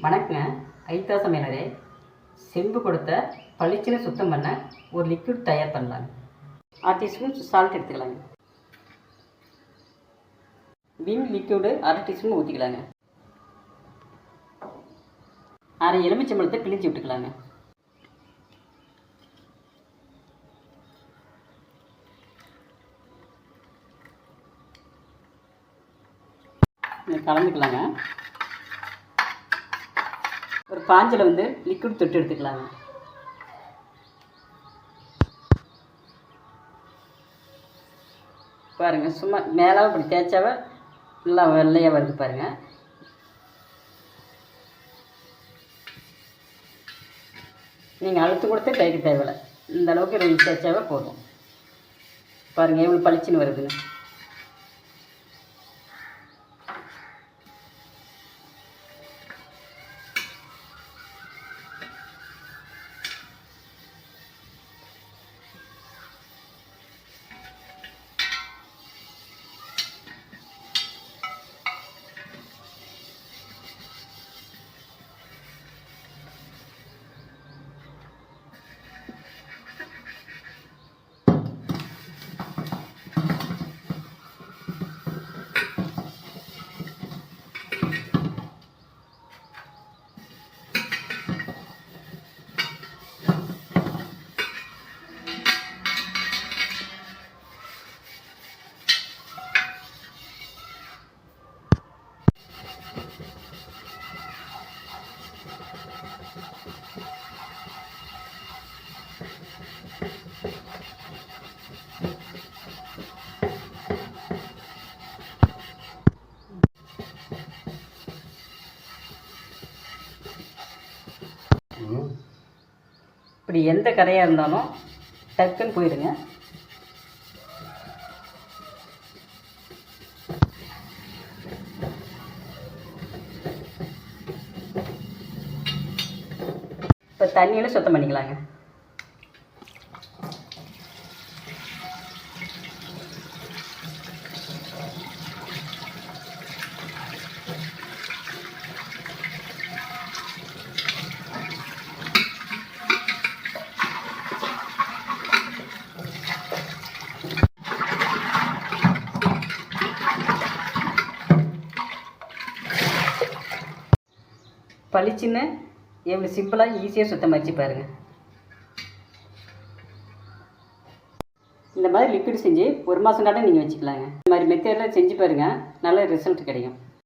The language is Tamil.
வணக்கங்க. ஐத்தா சமையலரே செம்பு கொடுத்த பளிச்சுன்னு சுத்தம் பண்ண ஒரு லிக்விட் தயார் பண்ணலாங்க. அரை டீஸ்பூன் சால்ட் எடுத்துக்கலாங்க. விம் லிக்விடு அரை டீஸ்பூன் ஊற்றிக்கலாங்க அரை எலுமிச்சம்பழத்தை பிழிஞ்சு விட்டுக்கலாங்க. கலந்துக்கலாங்க. ஒரு பாஞ்சில் வந்து லிக்விட் தொட்டு எடுத்துக்கலாங்க. பாருங்கள் சும்மா மேலே இப்படி தேய்ச்சாவே ஃபுல்லாக வெள்ளையாக வருது பாருங்கள் நீங்கள் அழுத்து கொடுத்து கைக்கு தேவையில்லை. இந்த அளவுக்கு ரெண்டு தேய்ச்சாவே போதும். பாருங்கள் எவ்வளோ பளிச்சுன்னு வருதுன்னு. இப்படி எந்த கரையாக இருந்தாலும் டக்குன்னு போயிடுங்க. இப்போ தண்ணியில் சுத்தம் பண்ணிக்கலாங்க. பளிச்சுன்னு எவ்வளோ சிம்பிளாக ஈஸியாக சுத்தமாச்சு பாருங்கள் இந்த மாதிரி லிக்விட் செஞ்சு ஒரு மாதம் காட்டும் நீங்கள் வச்சுக்கலாங்க. இந்த மாதிரி மெத்தேடில் செஞ்சு பாருங்கள் நல்ல ரிசல்ட் கிடைக்கும்.